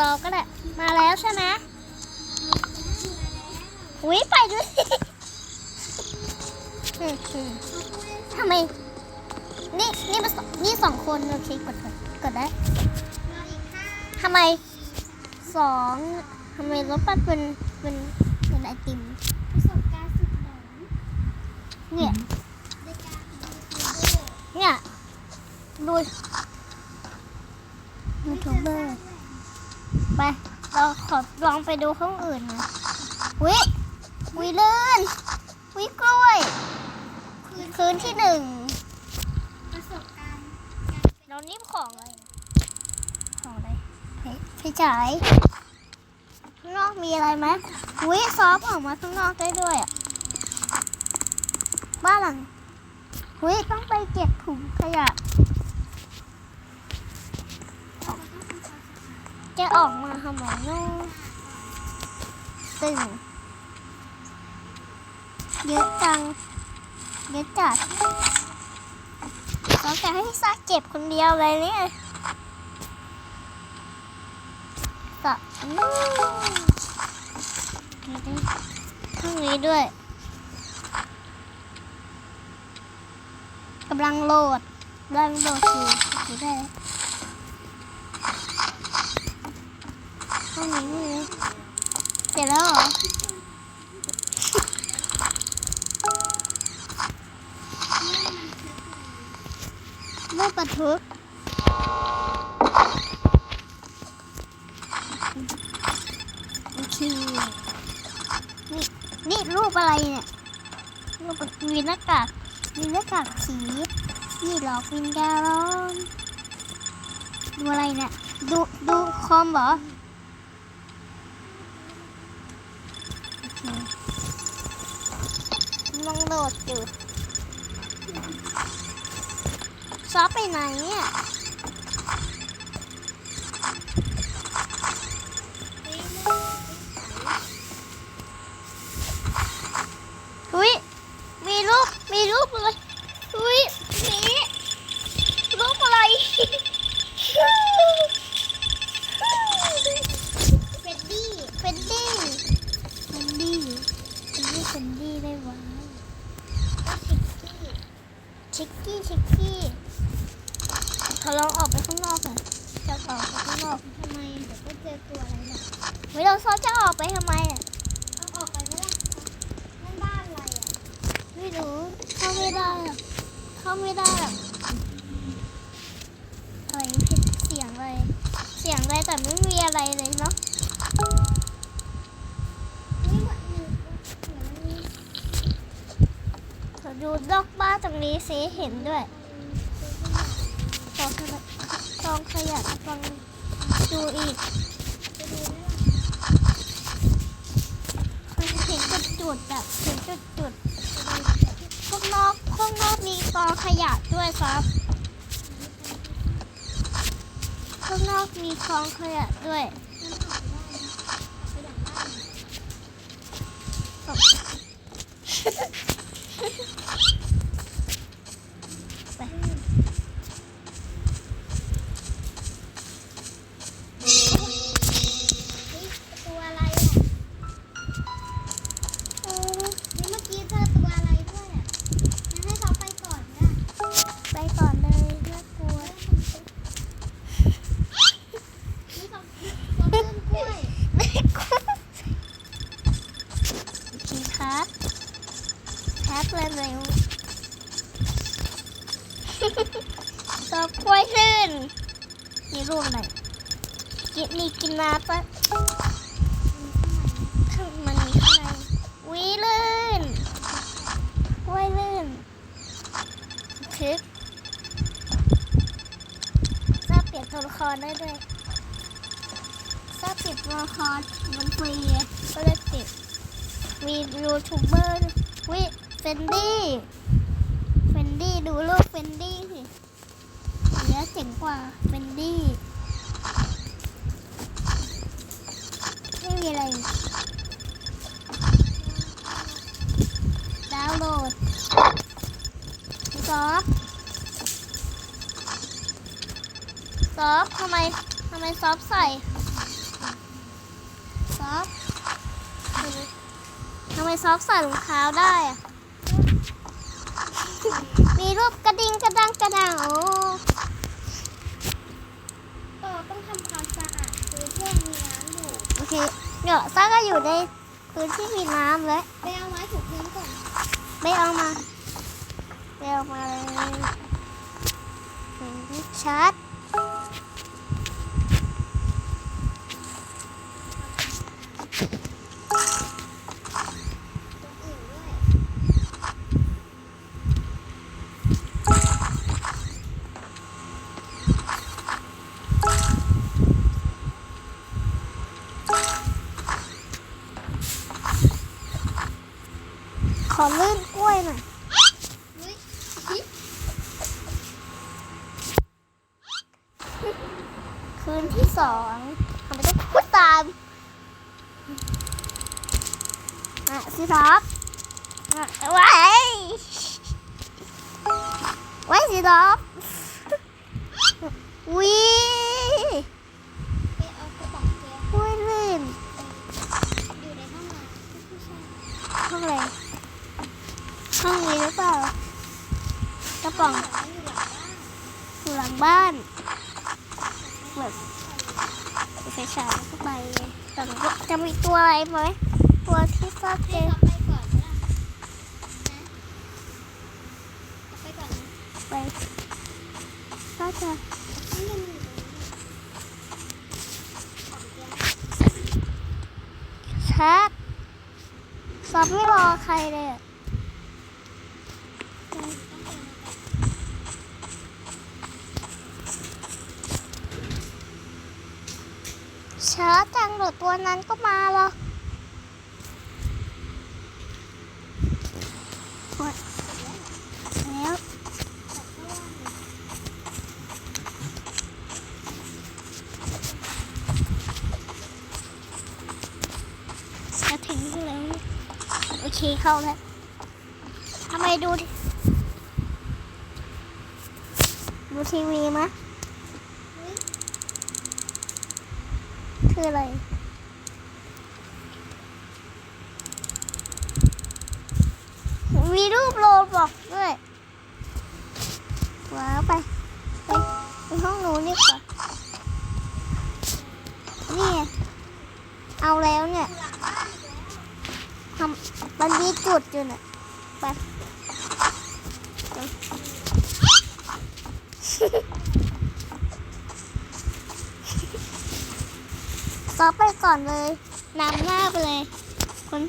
เราก็ได้มาแล้วใช่ไหมอุ้ยไปด้วยทำไม นี่นี่มาสองนี่สองคนโอเคกดกดกดได้ทำไมสองทำไมรถปัดเป็นเป็นเป็นไอติมประสบการณ์สุดหลอนเนี่ยเนี่ยดูยูทูบเบอร์ ไป เราขอลองไปดูข้างอื่นนะวิวิเลื่อนวิกล้วย คืนที่หนึ่งประสบการณ์เรานี่ของอะไรของอะไรเฮ้ยพี่ฉายข้างนอกมีอะไรไหมวิซอฟออกมาข้างนอกได้ด้วยอะบ้านหลังวิต้องไปเก็บถุงขยะ จะ ออกมาทำไมเน้องตึงเยอะจัง เยอะจัดเราจะให้ซาเก็บคนเดียวเลยเนี่ยสะอืมมีด้วยข้างนี้ด้วยกำลังโหลดกำลังโหลดอยู่ได้ แล้วข้างนี้มีเสร็จแล้วเหรอรูปบันทึกโอเคนี่นี่รูปอะไรเนี่ยรูปมีหน้ากากมีหน้ากากผีนี่หลอกวิญญาณดูอะไรเนี่ยดูดูคอมเหรอโอเคกำลัง โหลดอยู่ซอฟไปไหนเนี่ยอุ้ย มีรูป มีรูปอะไรอุ้ยนี่รูปอะไร เฟดดี้ เฟนดี้เฟนดี้เฟนดี้เฟนดี้ได้ไหมชิคกี้ ชิคกี้เขาลองออกไปข้างนอกหน่อยจะออกไปข้างนอก ทำไมเดี๋ยวก็เจอตัวอะไรหรอก เฮ้ยเราซอฟจะออกไปทำไมอะ เอาออกไปไม่ได้นั่นบ้านอะไรอะ ไม่รู้เข้าไม่ได้อะเข้าไม่ได้อะอะไรผิดเสียงอะไร เสียงอะไรแต่ไม่มีอะไรเลยเนาะ นี่เหมือนเหมือนมันมี เรา ดูดอกบ้านตรงนี้สิเห็นด้วยกองขยะกองขยะกำลังดูอีกจะดูได้หรอเห็นจุดจุดๆแบบเห็นจุดจุดๆข้างนอกข้างนอกมีกองขยะด้วยครับข้างนอกมีกองขยะด้วย รได้ด้วยถ้าติดตัวละครมันฟรีก็ได้ติด มียูทูบเบอร์วิเฟนดี้เฟนดี้ดูรูปเฟนดี้สิเนี้ยเจ๋งกว่าเฟนดี้ไม่มีอะไร ดาวน์โหลดซอฟซอ ฟทำไมทำไมซอฟใส่อฟทำไมซอฟใส่รองเท้าได้อะมีรูปกระดิ่งกระดังกระดังโอ้ก็ต้องทำความสะอาดพื้นที่มีน้ำอยู่โอเค เดี๋ยวซ่าก็อยู่ในพื้นที่มีน้ำแล้วไปเอาไม้ถูพื้นก่อนไม่เอามาไม่เอามาเลยเห็นชัด ตรงอื่นด้วย ขอลื่นกล้วยหน่อย เฮ้ยชิ คืนที่สองทำไมต้องพูดตามอะสิท็อปอะไว้ไว้สิท็อปวิ ไปเอากระป๋องแก๊ส กล้วยลื่น อยู่ในห้องน้ำไม่ใช่ ห้องอะไรห้องนี้หรือเปล่า กระป๋อง อยู่หลังบ้าน อยู่หลังบ้านเหมือนไฟฉายเข้าไปแต่ก็จะมีตัวอะไรไหมตัวที่ชอบเจ ให้ อ เราไปก่อนนะนะเอาไปก่อนนะ ไปก็จะ นี่มันอยู่ตรงนี้ของแก๊ส ชัดซอบ ไม่รอใครเลยช้าจังหรือตัวนั้นก็มาหรอกโอ๊ยแล้วจะถึงแล้ว โอ เคเข้าแล้วทำไมดู ดูทีวีมะคืออะไรมีรูปโลบอกด้วยว้าวไป ไปไปห้องหนูนี่ก่อนนี่ เอาแล้วเนี่ย มันมีจุดอยู่น่ะไปไปซอไปก่อนเลยนำหน้าไปเลยคน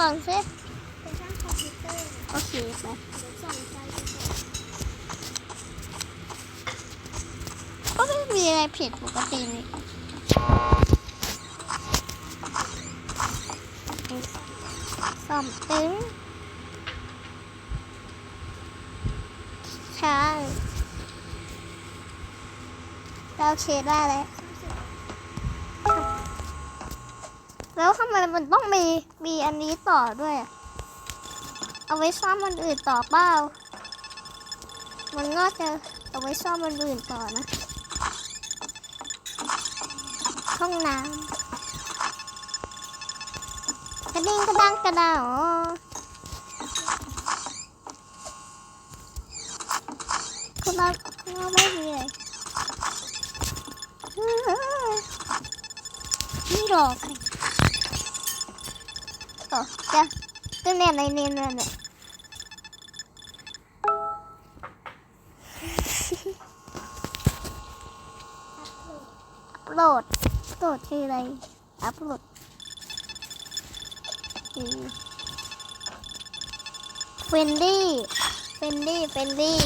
ก่อนสิเป็นช่างคอมพิวเตอร์โอเคไปส่งไฟไปก่อนก็ไม่มีอะไรผิดปกตินี่ซ่อมตึงใช่เราเคได้แล้ว แล้วทำไมมันต้องมีมีอันนี้ต่อด้วย เอาไว้ซ่อมมันอื่นต่อเปล่ามันก็จะเอาไว้ซ่อมมันอื่นต่อนะห้องน้ำกระดิ่งกระดังกระดาอ๋อคุณเราคุณเราไม่มีเลยนี่หรอก ต่อจะก็เนี่นเนี่ยเนี่ยเนี่ยอัปโหลดอัปโหลดคืออะไรอัปโหลดเฟนดี้เฟนดี้เฟนดี้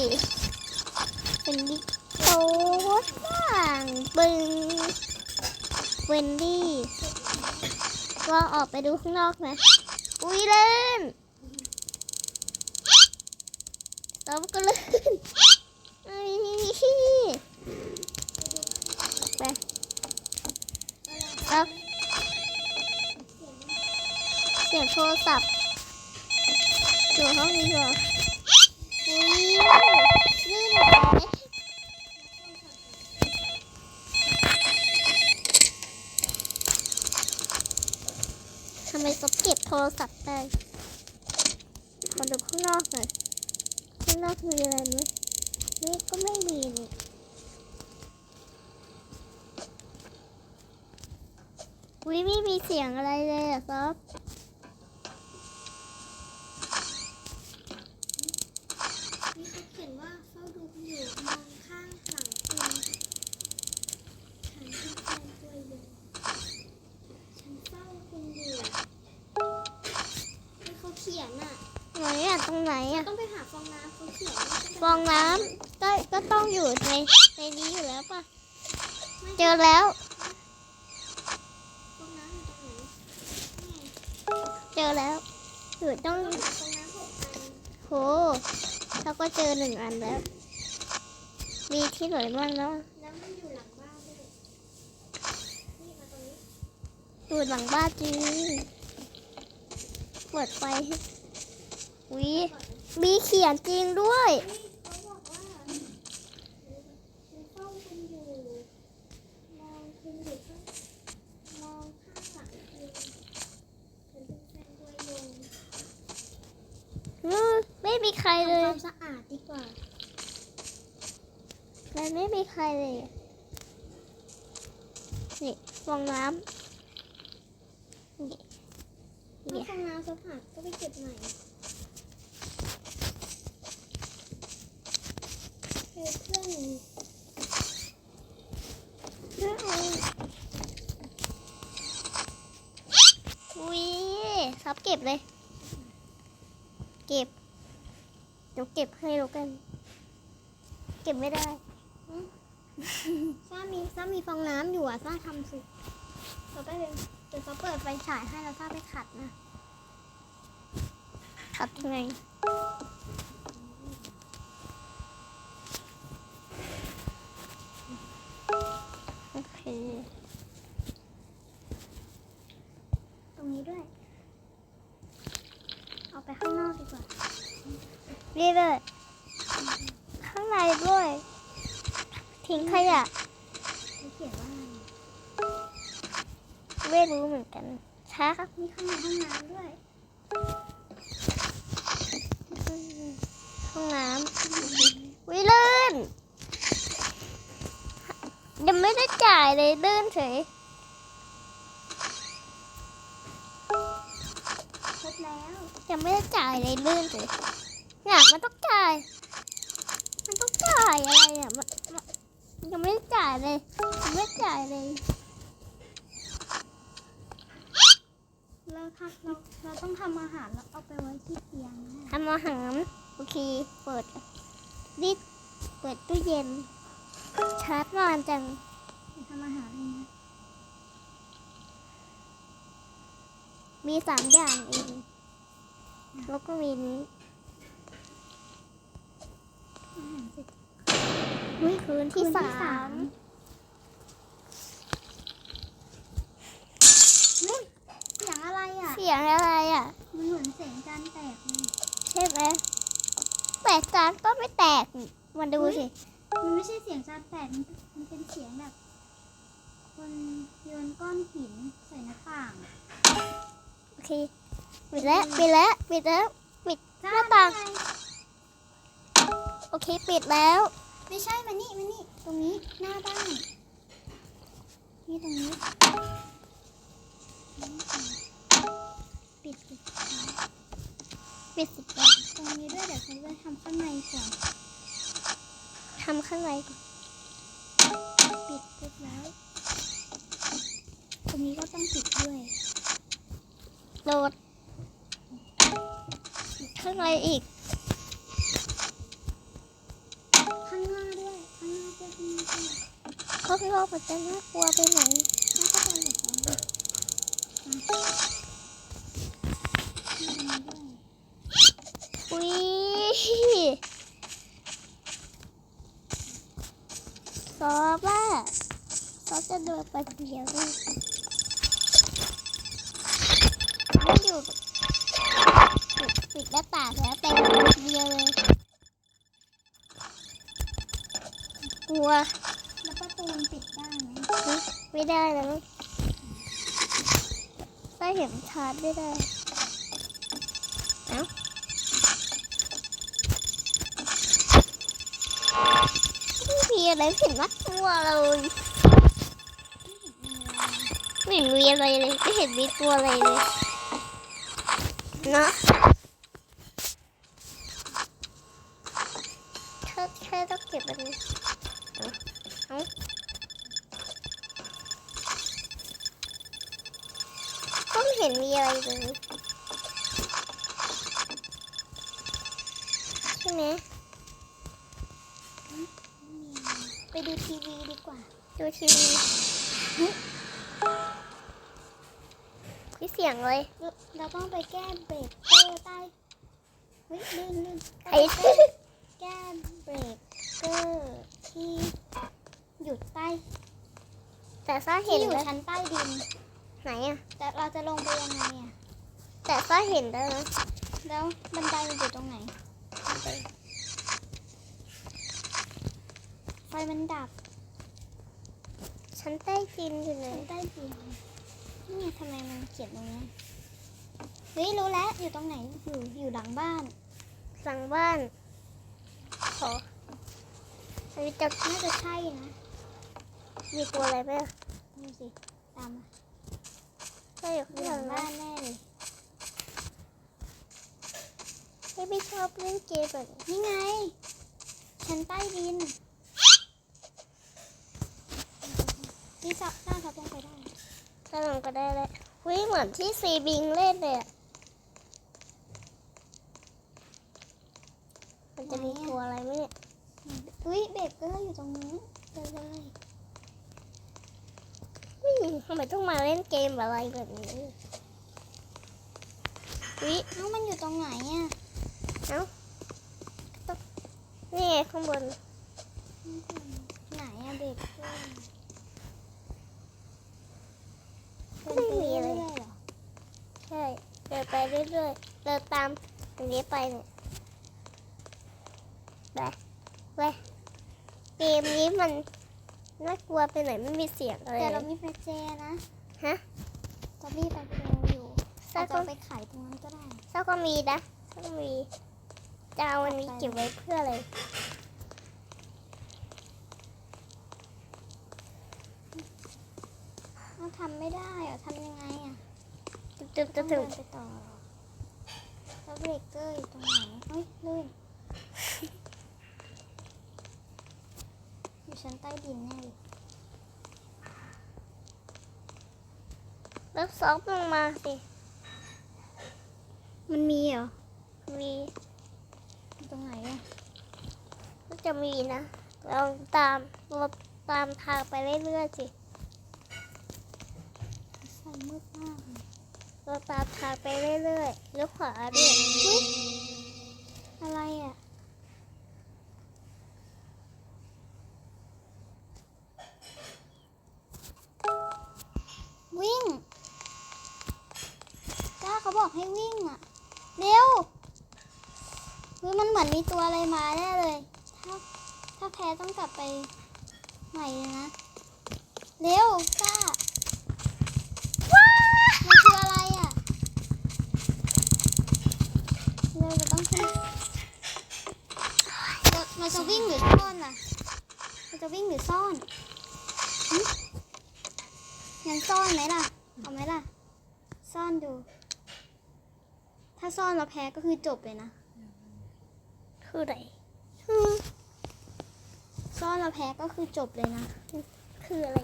เฟนดี้โต๊ดบ้างปึงเฟนดี้ ก็ออกไปดูข้างนอกนะอุ้ยเล่นแล้วก็เล่นไอ้ไปครับสียงโทรศัพท์อยู่ห้องนี้เหรออุ้ยลื่นไหมทำไมเขาเก็บโท รศัพท์ได้ขอดูข้างนอกหน่อยข้างนอกมีอะไรไหมนี่ก็ไม่มีนี่วิไม่มีเสียงอะไรเลยอะซอฟ อยู่ในในนี้อยู่แล้วป่ะ เจอแล้วฟองน้ำอยู่ตรงไหนเจอแล้วอยู่ต้องต้องหาฟองน้ำหกอันโหเราก็เจอหนึ่งอันแล้ว มีที่ไหนบ้างแล้วแล้วมันอยู่หลังบ้านด้วยนี่มาตรงนี้อยู่หลังบ้านจริงเปิดไฟวิมีเขียนจริงด้วย นี่เขาบอกว่าฉันเฝ้าคุณอยู่ มองคุณอยู่ข้างมองข้างหลังคุณฉันเป็นแฟนตัวยง อืมไม่มีใครเล ทำค ย วามสะอาดดีกว่า มันไม่มีใคร เลยอะนี่ฟองน้ำนี่ถ้านี่ฟองน้ำสะอาดก็ไปเก็บใหม่เฮ้ยเพื่อนเพื่อนเอาอุ้ยซับเก็บเลย เก็บเดี๋ยวเก็บให้แล้วกัน เก็บไม่ได้ ซ่ามีซ่ามีฟองน้ำอยู่อะซ่าทำสิเราไปเลยเดี๋ยวเขาเปิดไฟฉายให้แล้วซ่าไปขัดนะ ขับยังไงโอเค ตรงนี้ด้วย เอาไปข้างนอกดีกว่านี่เลยข้างในด้วย ทิ้งขยะ ไม่รู้เหมือนกันช้าครับมีข้างในห้องน้ำด้วย ห้องน้ำวิลื่นยังไม่ได้จ่ายเลยลื่นเฉยครบแล้วยังไม่ได้จ่ายเลยลื่นเฉยเนี่ยมันต้องจ่าย มันต้องจ่ายอะไรอะมันมันยังไม่ได้จ่ายเลยยังไม่ได้จ่ายเลย เรา ทำเราเราต้องทำอาหารแล้วเอาไปไว้ที่เตียงนะทำอาหารโอเค เปิดดิดเปิดตู้เย็น ชาร์จนานจังไปทำอาหารเองนะมีสามอย่างเองแล้วก็มีนี้อาหารเสร็จอุ้ยคืนที่คืนที่สาสาม ม เฮ้ยเสียงอะไรอะ เสียงอะไรอะ มันเหมือนเสียงจานแตกเลยใช่ไหมแตกจานก็ไม่แตกนี่มาดูสิ มันไม่ใช่เสียงจานแตกมันมันเป็นเสียงแบบ คนโยนก้อนหินใส่หน้าต่างโอเค ปิดแล้ว ปิดแล้ว ปิดแล้ว ปิดจ้าหน้าต่างได้ไงโอเค ปิดแล้ว ไม่ใช่มานี่มานี่ ตรงนี้หน้าบ้านนี่ตรงนี้ ปิดปิดปิดสิบตรงนี้ด้วยเดี๋ยวเขาจะทำข้างในก่อนทำข้างในก่อนปิดปิดแล้ว ตรงนี้ก็ต้องปิดด้วยโดดข้างในอีก ข้างหน้าด้วย ข้างหน้าด้วยข้างหน้าด้วยข้างนอกมันจะน่ากลัวไปไหนน้าก็ไปเหมือนกัน ซอฟ้าซอฟจะโดนไปเดียวเลยไม่อยู่ปิดหน้าต่างแล้วแต่เดียวเลย กลัว แล้วประตูปิดได้ไหมไม่ได้แล้วไม่เห็นชาร์จไม่ได้ อะไรเห็นน่ากลัวเลยไม่เห็นมีอะไรเลยไม่เห็นมีตัวอะไรเลยเนาะแค่แค่ต้องเก็บอันต้อาเอาก็ไม่เห็นมีอะไรเลยใช่ไหม ไป ดูทีวีดีกว่า ดูทีวีพี่เสียงเลย เราต้องไปแก้เบรกเกอร์ใต้เฮ้ยลื่นลื่นไอ้แก้เบรกเกอร์ที่หยุดใต้ แต่ซ่าที่เห็นอยู่แล้วชั้นใต้ดิน ไหนอะแต่เราจะลงไปยังไงอะ แต่ซ่าเห็นแล้วนะแล้วบันไดมันอยู่ตรงไหน ไฟมันดับ ชั้นใต้ดินอยู่ไหนชั้นใต้ดินนี่ไงทำไมมันเขียนตรงนี้เฮ้ยรู้แล้วอยู่ตรงไหนอยู่อยู่หลังบ้านหลังบ้านขออันนี้จะน่าจะใช่นะมีตัวอะไรไหมอะดูสิตามมาใช่อยู่อยู่ข้างหหลัลังงบ้าบ้านนแน่เลยไม่ไม่ชอบเล่นเกมแบบนี้นี่ไงชั้นใต้ดิน นี่จับหน้าทับลงไปได้ถ้าลองก็ได้เลยวิเหมือนที่ซีบิงเล่นเลยอะมันจะมีตัวอะไรไหมเนี่ยอุ้ยเบรกเกอร์อยู่ตรงนี้เลยเลยอืมทำไมต้องมาเล่นเกมอะไรแบบนี้วิเอ้ามันอยู่ตรงไหนอะนี่ไงข้างบน ไหนอะเบรกเกอร์เดิน ไม่มีเรื่อะไรอยใช่เดินไปเรื่อยๆเดินตามอันนี้ไปเนี่ยไปไปเกมนี้มันน่ากลัวไปไหนไม่มีเสียงอะไรแต่เรามีประแจนะฮะตอบี้ไปโปรอยู่ซ่าจะก็เอาไปขายตรงนั้นก็ได้ซ่าก็มีนะซ่าก็มีจะเอาอันนี้เก็บไว้เพื่ออะไร เราทำไม่ได้อะทำยังไงอะ จุดจุดต้องจุเดิดนไปต่อแล้วเบรกเกอร์อยู่ตรงไหนเฮ้ยลื่นอยู่ชั้นใต้ดินแน่เลยแล้วซอฟลงมาสิมันมีเหรอมีอยู่ตรงไหนอะก็จะมีนะเราตามเราตามทางไปเรื่อยๆสิใส่มืดมาก เราตามทางไปเรื่อยๆเลี้ยวขวาด้วยอะไรอะวิ่งก้าเขาบอกให้วิ่งอะ เร็วเฮ้ยมันเหมือนมีตัวอะไรมาแน่เลย ถ้าถ้าแพ้ต้องกลับไปใหม่เลยนะ เร็วก้ามันคืออะไรอะเร็วจะต้องขึ้นเราเราจะวิ่งหรือซ่อนน่ะเราจะวิ่งหรือ ซ่อนหึงั้นซ่อนไหมล่ะ เอาไหมล่ะ ซ่อนดู ถ้าซ่อนเราแพ้ก็คือจบเลยนะ คืออะไรซ่อนเราแพ้ก็คือจบเลยนะ คืออะไร